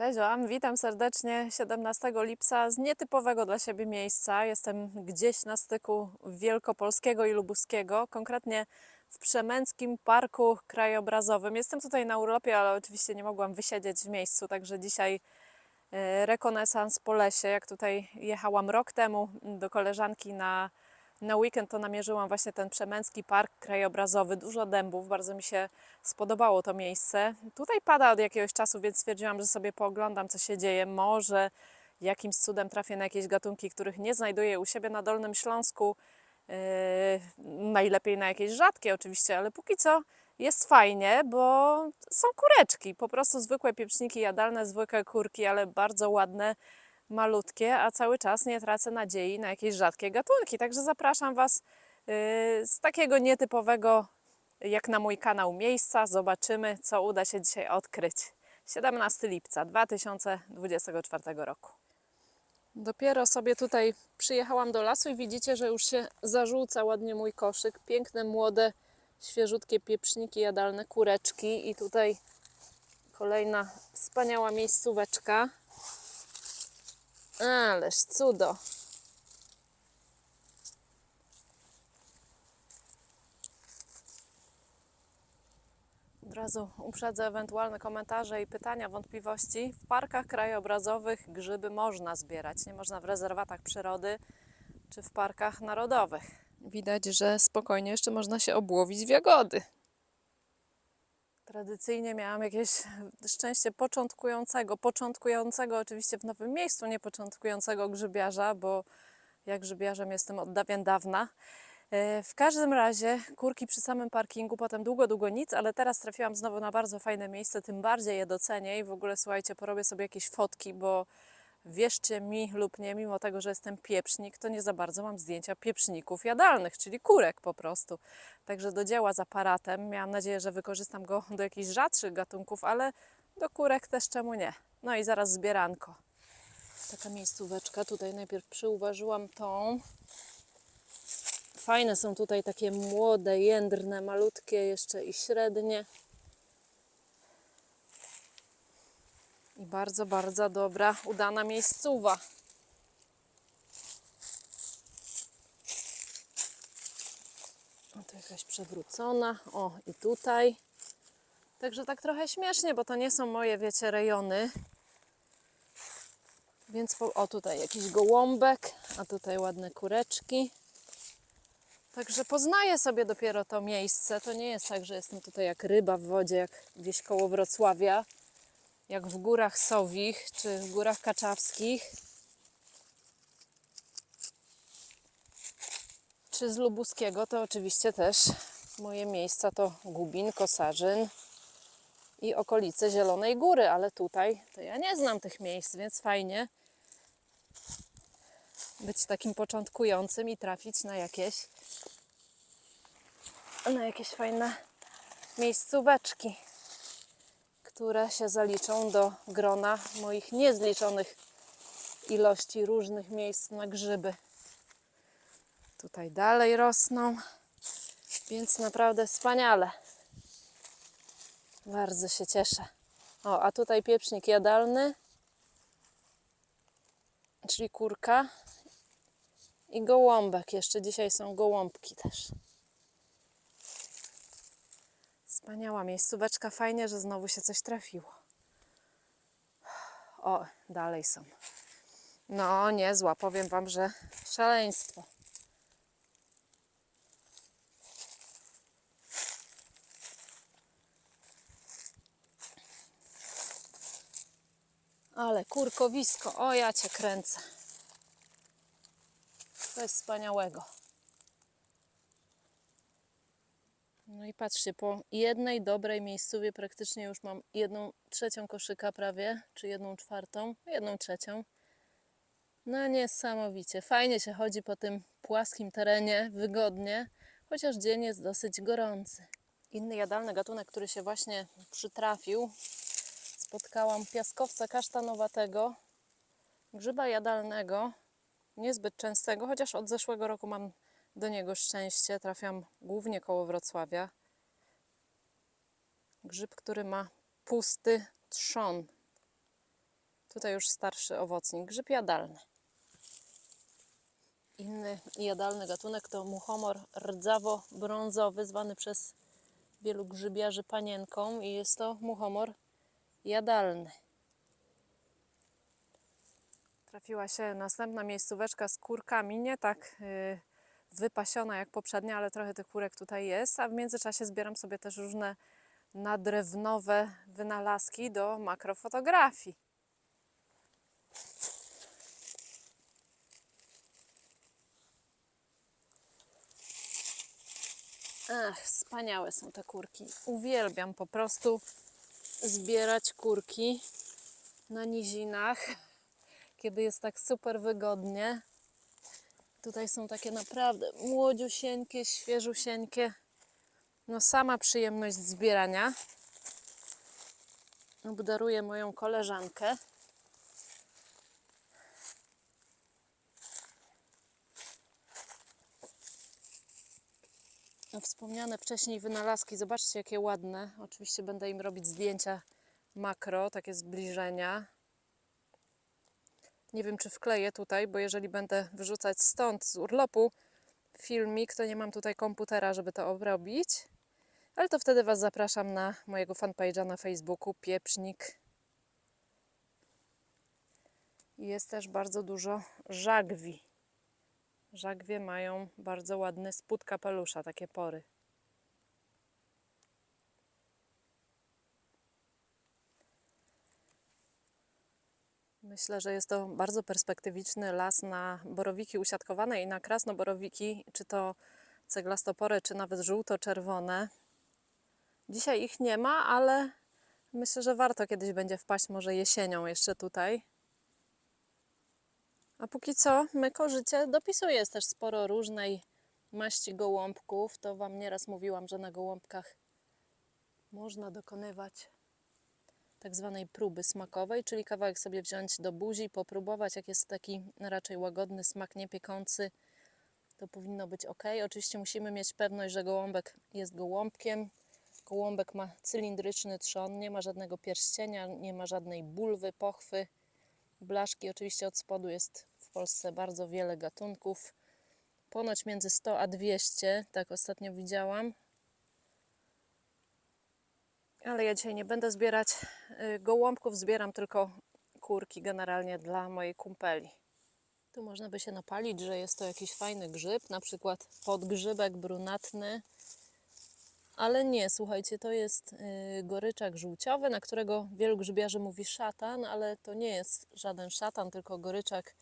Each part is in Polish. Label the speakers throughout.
Speaker 1: Cześć Wam, witam serdecznie 17 lipca z nietypowego dla siebie miejsca. Jestem gdzieś na styku wielkopolskiego i lubuskiego, konkretnie w Przemęckim Parku Krajobrazowym. Jestem tutaj na urlopie, ale oczywiście nie mogłam wysiedzieć w miejscu, także dzisiaj e, rekonesans po lesie. Jak tutaj jechałam rok temu do koleżanki na, na weekend, to namierzyłam właśnie ten Przemęcki Park Krajobrazowy. Dużo dębów, bardzo mi się spodobało to miejsce. Tutaj pada od jakiegoś czasu, więc stwierdziłam, że sobie pooglądam, co się dzieje. Może jakimś cudem trafię na jakieś gatunki, których nie znajduję u siebie na Dolnym Śląsku. Yy, najlepiej na jakieś rzadkie oczywiście, ale póki co jest fajnie, bo są kureczki, po prostu zwykłe pieprzniki jadalne, zwykłe kurki, ale bardzo ładne, malutkie, a cały czas nie tracę nadziei na jakieś rzadkie gatunki. Także zapraszam Was yy, z takiego nietypowego jak na mój kanał miejsca. Zobaczymy, co uda się dzisiaj odkryć. 17 lipca 2024 roku. Dopiero sobie tutaj przyjechałam do lasu i widzicie, że już się zarzuca ładnie mój koszyk. Piękne, młode, świeżutkie pieprzniki jadalne, kureczki i tutaj kolejna wspaniała miejscóweczka. Ależ cudo. Od razu uprzedzę ewentualne komentarze i pytania, wątpliwości. W parkach krajobrazowych grzyby można zbierać, nie można w rezerwatach przyrody czy w parkach narodowych. Widać, że spokojnie jeszcze można się obłowić w jagody. Tradycyjnie miałam jakieś szczęście początkującego, początkującego oczywiście w nowym miejscu, nie początkującego grzybiarza, bo ja grzybiarzem jestem od dawien dawna. E, W każdym razie kurki przy samym parkingu, potem długo, długo nic, ale teraz trafiłam znowu na bardzo fajne miejsce, tym bardziej je docenię i w ogóle słuchajcie, porobię sobie jakieś fotki, bo wierzcie mi lub nie, mimo tego, że jestem pieprznik, to nie za bardzo mam zdjęcia pieprzników jadalnych, czyli kurek po prostu. Także do dzieła z aparatem. Miałam nadzieję, że wykorzystam go do jakichś rzadszych gatunków, ale do kurek też czemu nie. No i zaraz zbieranko. Taka miejscóweczka. Tutaj najpierw przyuważyłam tą. Fajne są tutaj takie młode, jędrne, malutkie jeszcze i średnie. I bardzo, bardzo dobra, udana miejscowa. O, tu jakaś przewrócona. O, i tutaj. Także tak trochę śmiesznie, bo to nie są moje, wiecie, rejony. Więc po, o, tutaj jakiś gołąbek, a tutaj ładne kureczki. Także poznaję sobie dopiero to miejsce. To nie jest tak, że jestem tutaj jak ryba w wodzie, jak gdzieś koło Wrocławia, jak w górach Sowich czy w górach Kaczawskich. Czy z Lubuskiego, to oczywiście też moje miejsca to Gubin, Kosarzyn i okolice Zielonej Góry, ale tutaj to ja nie znam tych miejsc, więc fajnie być takim początkującym i trafić na jakieś na jakieś fajne miejscóweczki, które się zaliczą do grona moich niezliczonych ilości różnych miejsc na grzyby. Tutaj dalej rosną, więc naprawdę wspaniale. Bardzo się cieszę. O, a tutaj pieprznik jadalny, czyli kurka i gołąbek. Jeszcze dzisiaj są gołąbki też. Wspaniała miejscóweczka. Fajnie, że znowu się coś trafiło. O, dalej są. No, niezła. Powiem Wam, że szaleństwo. Ale kurkowisko. O, ja Cię kręcę. Jest wspaniałego. No i patrzcie, po jednej dobrej miejscowie praktycznie już mam jedną trzecią koszyka prawie, czy jedną czwartą, jedną trzecią. No niesamowicie. Fajnie się chodzi po tym płaskim terenie, wygodnie, chociaż dzień jest dosyć gorący. Inny jadalny gatunek, który się właśnie przytrafił, spotkałam piaskowca kasztanowatego, grzyba jadalnego, niezbyt częstego, chociaż od zeszłego roku mam do niego szczęście. Trafiam głównie koło Wrocławia. Grzyb, który ma pusty trzon. Tutaj już starszy owocnik, grzyb jadalny. Inny jadalny gatunek to muchomor rdzawo-brązowy, zwany przez wielu grzybiarzy panienką i jest to muchomor jadalny. Trafiła się następna miejscóweczka z kurkami, nie tak y, wypasiona jak poprzednia, ale trochę tych kurek tutaj jest, a w międzyczasie zbieram sobie też różne nadrewnowe wynalazki do makrofotografii. Ach, wspaniałe są te kurki. Uwielbiam po prostu zbierać kurki na nizinach, kiedy jest tak super wygodnie. Tutaj są takie naprawdę młodziusieńkie, świeżusieńkie. No sama przyjemność zbierania. Obdaruję moją koleżankę. No, Wspomniane wcześniej wynalazki, zobaczcie jakie ładne. Oczywiście będę im robić zdjęcia makro, takie zbliżenia. Nie wiem, czy wkleję tutaj, bo jeżeli będę wyrzucać stąd z urlopu filmik, to nie mam tutaj komputera, żeby to obrobić. Ale to wtedy Was zapraszam na mojego fanpage'a na Facebooku Pieprznik. Jest też bardzo dużo żagwi. Żagwie mają bardzo ładny spód kapelusza, takie pory. Myślę, że jest to bardzo perspektywiczny las na borowiki usiadkowane i na krasnoborowiki, czy to ceglastopory, czy nawet żółto-czerwone. Dzisiaj ich nie ma, ale myślę, że warto kiedyś będzie wpaść może jesienią jeszcze tutaj. A póki co myko życie dopisuje. Jest też sporo różnej maści gołąbków. To Wam nieraz mówiłam, że na gołąbkach można dokonywać tak zwanej próby smakowej, czyli kawałek sobie wziąć do buzi, popróbować, jak jest taki raczej łagodny smak, nie piekący, to powinno być ok. Oczywiście musimy mieć pewność, że gołąbek jest gołąbkiem. Gołąbek ma cylindryczny trzon, nie ma żadnego pierścienia, nie ma żadnej bulwy, pochwy. Blaszki oczywiście od spodu jest w Polsce bardzo wiele gatunków. Ponoć między 100 a 200, tak ostatnio widziałam. Ale ja dzisiaj nie będę zbierać y, gołąbków, zbieram tylko kurki generalnie dla mojej kumpeli. Tu można by się napalić, że jest to jakiś fajny grzyb, na przykład podgrzybek brunatny. Ale nie, słuchajcie, to jest y, goryczak żółciowy, na którego wielu grzybiarzy mówi szatan, ale to nie jest żaden szatan, tylko goryczak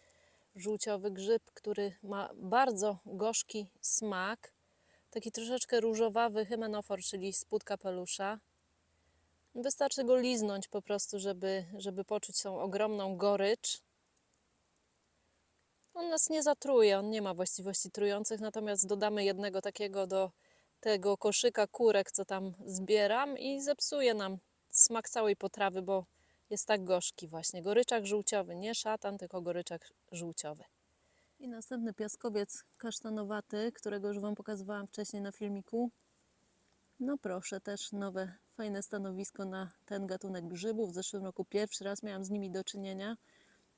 Speaker 1: żółciowy grzyb, który ma bardzo gorzki smak. Taki troszeczkę różowawy hymenofor, czyli spód kapelusza. Wystarczy go liznąć po prostu, żeby, żeby poczuć tą ogromną gorycz. On nas nie zatruje, on nie ma właściwości trujących, natomiast dodamy jednego takiego do tego koszyka kurek, co tam zbieram i zepsuje nam smak całej potrawy, bo jest tak gorzki właśnie. Goryczak żółciowy, nie szatan, tylko goryczak żółciowy. I następny piaskowiec kasztanowaty, którego już Wam pokazywałam wcześniej na filmiku. No proszę, też nowe, fajne stanowisko na ten gatunek grzybów. W zeszłym roku pierwszy raz miałam z nimi do czynienia.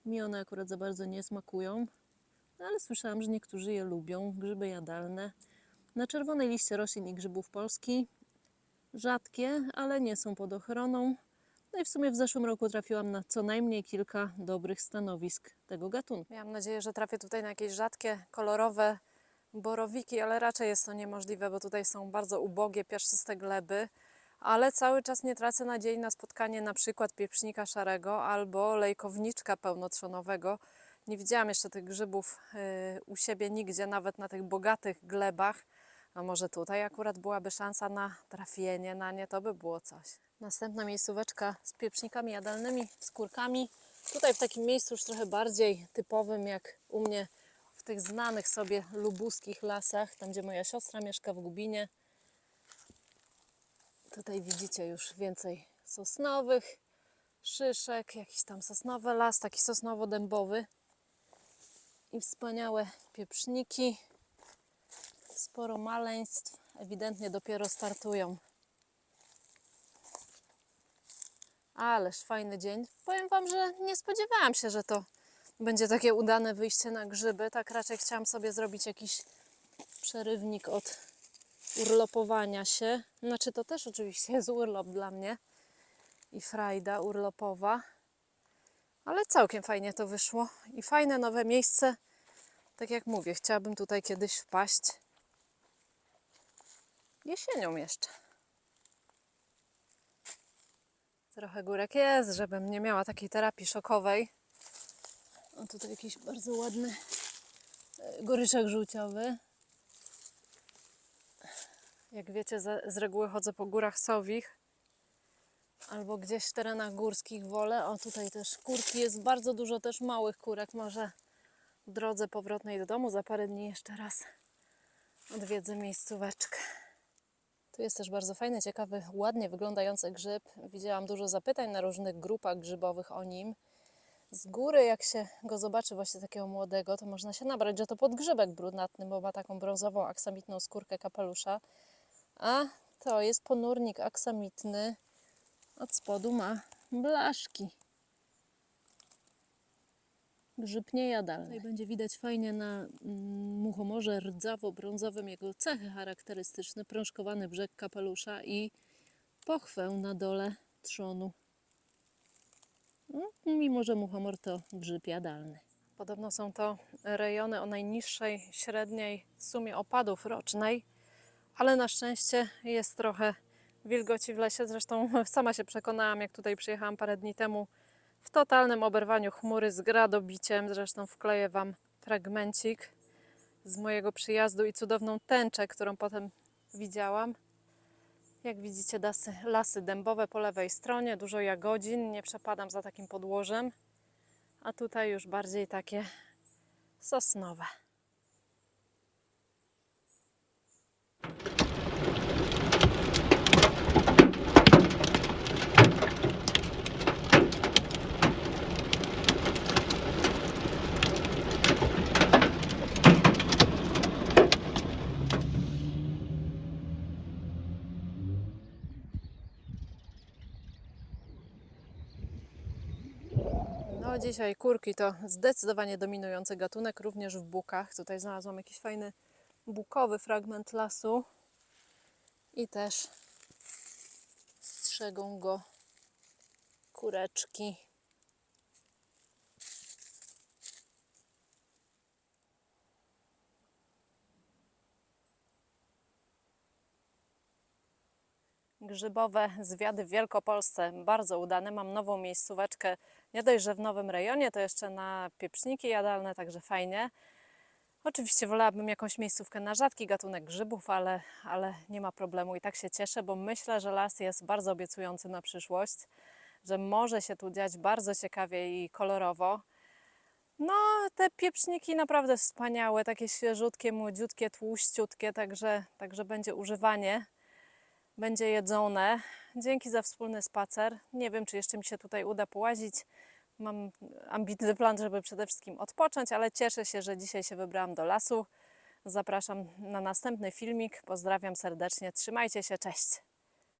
Speaker 1: Mi one akurat za bardzo nie smakują, no ale słyszałam, że niektórzy je lubią. Grzyby jadalne. Na czerwonej liście roślin i grzybów Polski. Rzadkie, ale nie są pod ochroną. No i w sumie w zeszłym roku trafiłam na co najmniej kilka dobrych stanowisk tego gatunku. Miałam nadzieję, że trafię tutaj na jakieś rzadkie, kolorowe borowiki, ale raczej jest to niemożliwe, bo tutaj są bardzo ubogie, piaszczyste gleby. Ale cały czas nie tracę nadziei na spotkanie na przykład pieprznika szarego albo lejkowniczka pełnotrzonowego. Nie widziałam jeszcze tych grzybów y, u siebie nigdzie, nawet na tych bogatych glebach. A może tutaj akurat byłaby szansa na trafienie na nie, to by było coś. Następna miejscóweczka z pieprznikami jadalnymi, skórkami. Tutaj w takim miejscu już trochę bardziej typowym jak u mnie tych znanych sobie lubuskich lasach, tam gdzie moja siostra mieszka w Gubinie. Tutaj widzicie już więcej sosnowych szyszek, jakiś tam sosnowy las, taki sosnowo-dębowy i wspaniałe pieprzniki. Sporo maleństw, ewidentnie dopiero startują. Ależ fajny dzień. Powiem Wam, że nie spodziewałam się, że to będzie takie udane wyjście na grzyby. Tak raczej chciałam sobie zrobić jakiś przerywnik od urlopowania się. Znaczy to też oczywiście jest urlop dla mnie i frajda urlopowa. Ale całkiem fajnie to wyszło i fajne nowe miejsce. Tak jak mówię, chciałabym tutaj kiedyś wpaść. Jesienią jeszcze. Trochę górek jest, żebym nie miała takiej terapii szokowej. O, tutaj jakiś bardzo ładny e, goryczek żółciowy. Jak wiecie, z, reguły chodzę po górach sowich albo gdzieś w terenach górskich wolę. O, tutaj też kurki, jest bardzo dużo też małych kurek. Może w drodze powrotnej do domu za parę dni jeszcze raz odwiedzę miejscóweczkę. Tu jest też bardzo fajny, ciekawy, ładnie wyglądający grzyb. Widziałam dużo zapytań na różnych grupach grzybowych o nim. Z góry, jak się go zobaczy właśnie takiego młodego, to można się nabrać, że to podgrzybek brunatny, bo ma taką brązową, aksamitną skórkę kapelusza. A to jest ponurnik aksamitny. Od spodu ma blaszki. Grzyb niejadalny. Tutaj będzie widać fajnie na mm, muchomorze rdzawo-brązowym jego cechy charakterystyczne, prążkowany brzeg kapelusza i pochwę na dole trzonu. No, mimo, że muchomor to grzyb jadalny. Podobno są to rejony o najniższej średniej sumie opadów rocznej, ale na szczęście jest trochę wilgoci w lesie. Zresztą sama się przekonałam, jak tutaj przyjechałam parę dni temu, w totalnym oberwaniu chmury z gradobiciem. Zresztą wkleję Wam fragmencik z mojego przyjazdu i cudowną tęczę, którą potem widziałam. Jak widzicie, lasy, lasy dębowe po lewej stronie, dużo jagodzin, nie przepadam za takim podłożem, a tutaj już bardziej takie sosnowe. No dzisiaj kurki to zdecydowanie dominujący gatunek, również w bukach. Tutaj znalazłam jakiś fajny bukowy fragment lasu i też strzegą go kureczki. Grzybowe zwiady w Wielkopolsce bardzo udane. Mam nową miejscóweczkę, nie dość, że w nowym rejonie, to jeszcze na pieprzniki jadalne, także fajnie. Oczywiście wolałabym jakąś miejscówkę na rzadki gatunek grzybów, ale, ale nie ma problemu i tak się cieszę, bo myślę, że las jest bardzo obiecujący na przyszłość, że może się tu dziać bardzo ciekawie i kolorowo. No, te pieprzniki naprawdę wspaniałe, takie świeżutkie, młodziutkie, tłuściutkie, także, także będzie używanie będzie jedzone. Dzięki za wspólny spacer. Nie wiem, czy jeszcze mi się tutaj uda połazić. Mam ambitny plan, żeby przede wszystkim odpocząć, ale cieszę się, że dzisiaj się wybrałam do lasu. Zapraszam na następny filmik. Pozdrawiam serdecznie. Trzymajcie się. Cześć.